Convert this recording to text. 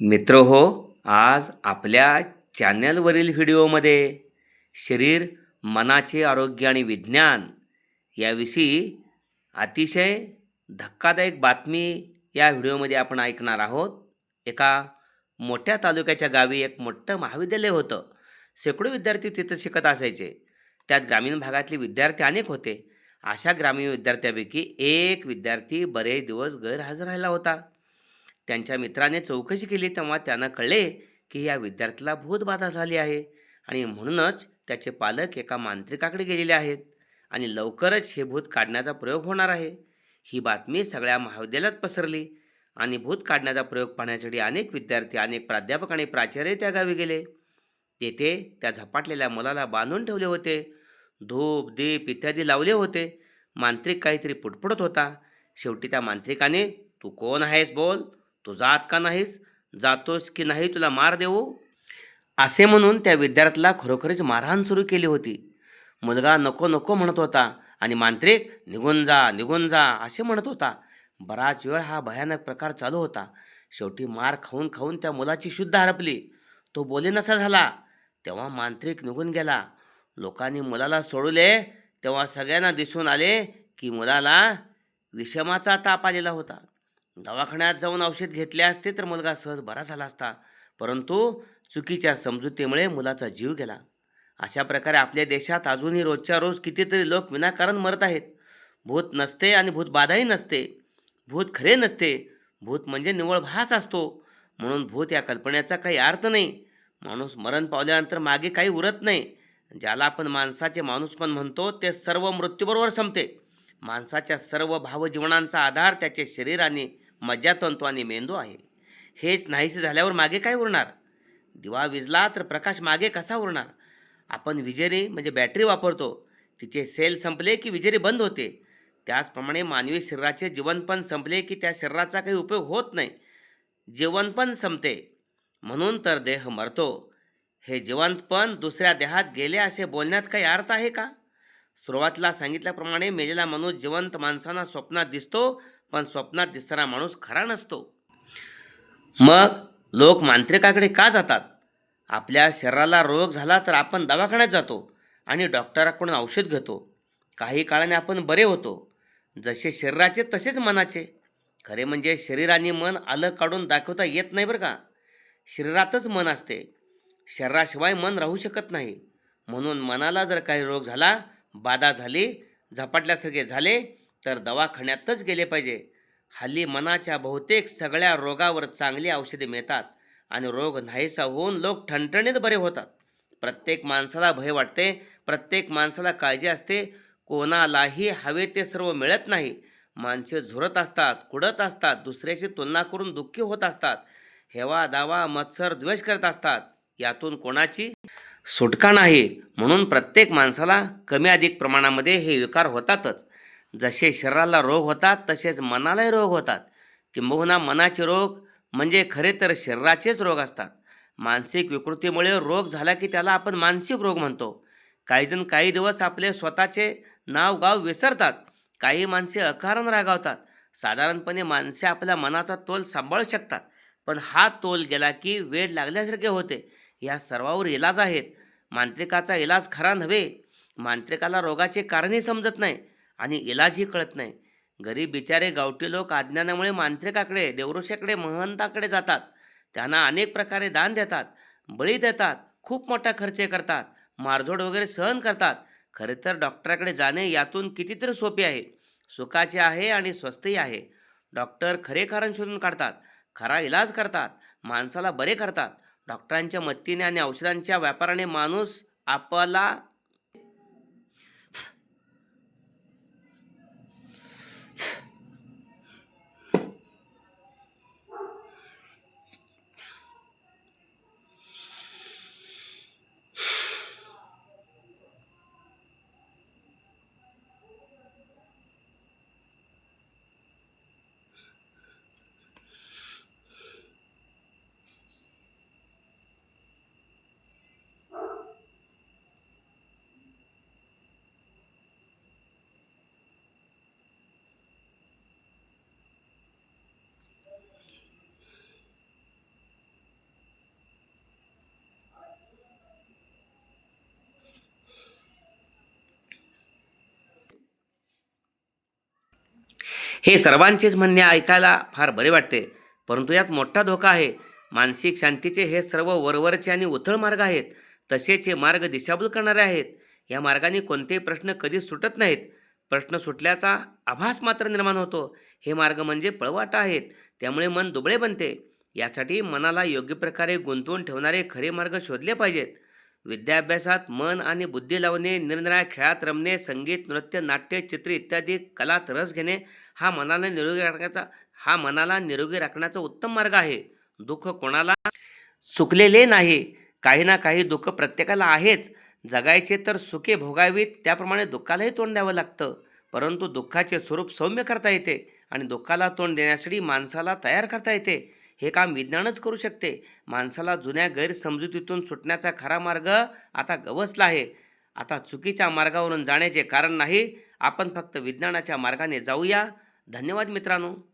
मित्र हो आज आपल्या चॅनलवरील व्हिडिओमध्ये शरीर मनाचे आरोग्य आणि विज्ञान याविषयी अतिशय धक्कादायक बातमी या व्हिडिओमध्ये आपण ऐकणार आहोत. एका मोठ्या तालुक्याच्या गावी एक मोठं महाविद्यालय होतं. शेकडो विद्यार्थी तिथं शिकत असायचे. त्यात ग्रामीण भागातले विद्यार्थी अनेक होते. अशा ग्रामीण विद्यार्थ्यापैकी एक विद्यार्थी बरेच दिवस गैरहजर राहिला होता. त्यांच्या मित्राने चौकशी केली तेव्हा त्यांना कळले की या विद्यार्थ्याला भूतबाधा झाली आहे. आणि म्हणूनच त्याचे पालक एका मांत्रिकाकडे गेलेले आहेत आणि लवकरच हे भूत काढण्याचा प्रयोग होणार आहे. ही बातमी सगळ्या महाविद्यालयात पसरली आणि भूत काढण्याचा प्रयोग पाहण्यासाठी अनेक विद्यार्थी अनेक प्राध्यापक आणि प्राचार्य त्या गावी गेले. तेथे त्या झपाटलेल्या मुलाला बांधून ठेवले होते. धूप दीप इत्यादी लावले होते. मांत्रिक काहीतरी पुटपुटत होता. शेवटी त्या मांत्रिकाने तू कोण आहेस बोल? तू जात का नाहीस? जातोस की नाही तुला मार देऊ? असे म्हणून त्या विद्यार्थ्याला खरोखरच मारहाण सुरू केली होती. मुलगा नको नको म्हणत होता आणि मांत्रिक निघून जा निघून जा असे म्हणत होता. बराच वेळ हा भयानक प्रकार चालू होता. शेवटी मार खाऊन खाऊन त्या मुलाची शुद्ध हरपली. तो बोलेनसा झाला. तेव्हा मांत्रिक निघून गेला. लोकांनी मुलाला सोडले तेव्हा सगळ्यांना दिसून आले की मुलाला विषमाचा ताप आलेला होता. दवाखान्यात जाऊन औषध घेतले असते तर मुलगा सहज बरा झाला असता. परंतु चुकीच्या समजुतीमुळे मुलाचा जीव गेला. अशा प्रकारे आपल्या देशात अजूनही रोजच्या रोज कितीतरी लोक विनाकारण मरत आहेत. भूत नसते आणि भूत बाधाही नसते. भूत खरे नसते. भूत म्हणजे निव्वळ भास असतो. म्हणून भूत या कल्पनेचा काही अर्थ नाही. माणूस मरण पावल्यानंतर मागे काही उरत नाही. ज्याला आपण माणसाचे माणूस पण म्हणतो ते सर्व मृत्यूबरोबर संपते. माणसाच्या सर्व भावजीवनांचा आधार त्याचे शरीर आणि मज्जातंतू आणि मेंदू आहे. हेच नाहीसे झाल्यावर मागे काय उरणार? दिवा विजला तर प्रकाश मागे कसा उरणार? आपण विजेरी म्हणजे बॅटरी वापरतो. तिचे सेल संपले की विजेरी बंद होते. त्याचप्रमाणे मानवी शरीराचे जीवनपण संपले की त्या शरीराचा काही उपयोग होत नाही. जीवनपण संपते. म्हणून तर देह मरतो. हे जिवंतपण दुसऱ्या देहात गेले असे बोलण्यात काही अर्थ आहे का? सुरुवातीला सांगितल्याप्रमाणे मेलेला माणूस जिवंत माणसांना स्वप्नात दिसतो. पण स्वप्नात दिसणारा माणूस खरा नसतो. मग लोक मांत्रिकाकडे का जातात? आपल्या शरीराला रोग झाला तर आपण दवाखान्यात जातो आणि डॉक्टराकडून औषध घेतो. काही काळाने आपण बरे होतो. जसे शरीराचे तसेच मनाचे. खरे म्हणजे शरीर आणि मन आलं काढून दाखवता येत नाही बरं का? शरीरातच मन असते. शरीराशिवाय मन राहू शकत नाही. म्हणून मनाला जर काही रोग झाला बाधा झाली झपाटल्यासारखे झाले तर दवाखान्यातच गेले पाहिजे. हल्ली मनाच्या बहुतेक सगळ्या रोगावर चांगली औषधे मिळतात आणि रोग नाहीसा होऊन लोक ठणठणीत बरे होतात. प्रत्येक माणसाला भय वाटते प्रत्येक माणसाला काळजी असते. कोणालाही हवे ते सर्व मिळत नाही. माणसे झुरत असतात कुडत असतात दुसऱ्याची तुलना करून दुःखी होत असतात. हेवा दावा मत्सर द्वेष करत असतात. यातून कोणाची सुटका नाही. म्हणून प्रत्येक माणसाला कमी अधिक प्रमाणामध्ये हे विकार होतातच. जसे शरीराला रोग होतात तसेच मनालाही रोग होतात. किंबहुना मनाचे रोग म्हणजे खरे तर शरीराचेच रोग असतात. मानसिक विकृतीमुळे रोग झाला की त्याला आपण मानसिक रोग म्हणतो. काहीजण काही दिवस आपले स्वतःचे नाव गाव विसरतात. काही माणसे अकारण रागावतात. साधारणपणे माणसे आपल्या मनाचा तोल सांभाळू शकतात. पण हा तोल गेला की वेळ लागल्यासारखे होते. या सर्वावर इलाज आहेत. मांत्रिकाचा इलाज खरा नव्हे. मांत्रिकाला रोगाचे कारणही समजत नाही. आणि इलाजही कळत नाही. गरीब बिचारे गावठी लोक अज्ञानामुळे मांत्रिकाकडे देवऋषाकडे महंताकडे जातात. त्यांना अनेक प्रकारे दान देतात बळी देतात खूप मोठा खर्च करतात मारझोड वगैरे सहन करतात. खरे तर डॉक्टराकडे जाणे यातून कितीतरी सोपे आहे. सुखाचे आहे आणि स्वस्तही आहे. डॉक्टर खरे कारण शोधून काढतात खरा इलाज करतात माणसाला बरे करतात. डॉक्टरांच्या मदतीने आणि औषधांच्या व्यापाराने माणूस आपला हे सर्वांचेच म्हणणे ऐकायला फार बरे वाटते. परंतु यात मोठा धोका आहे. मानसिक शांतीचे हे सर्व वरवरचे आणि उथळ मार्ग आहेत. तसेच हे मार्ग दिशाभूल करणारे आहेत. या मार्गाने कोणतेही प्रश्न कधीच सुटत नाहीत. प्रश्न सुटल्याचा आभास मात्र निर्माण होतो. हे मार्ग म्हणजे पळवाटा आहेत. त्यामुळे मन दुबळे बनते. यासाठी मनाला योग्य प्रकारे गुंतवून ठेवणारे खरे मार्ग शोधले पाहिजेत. विद्याभ्यासात मन आणि बुद्धी लावणे निरनिराळ्या खेळात रमणे संगीत नृत्य नाट्य चित्र इत्यादी कलात रस घेणे हा मनाला निरोगी राखण्याचा हा मनाला निरोगी राखण्याचा उत्तम मार्ग आहे. दुःख कोणाला चुकलेले नाही. काही ना काही दुःख प्रत्येकाला आहेच. जगायचे तर सुखे भोगावीत त्याप्रमाणे दुःखालाही तोंड द्यावं लागतं. परंतु दुःखाचे स्वरूप सौम्य करता येते आणि दुःखाला तोंड देण्यासाठी माणसाला तयार करता येते. हे काम विज्ञानच करू शकते. माणसाला जुन्या गैरसमजुतीतून सुटण्याचा खरा मार्ग आता गवसला आहे. आता चुकीच्या मार्गावरून जाण्याचे कारण नाही. आपण फक्त विज्ञानाच्या मार्गाने जाऊया. धन्यवाद मित्रांनो.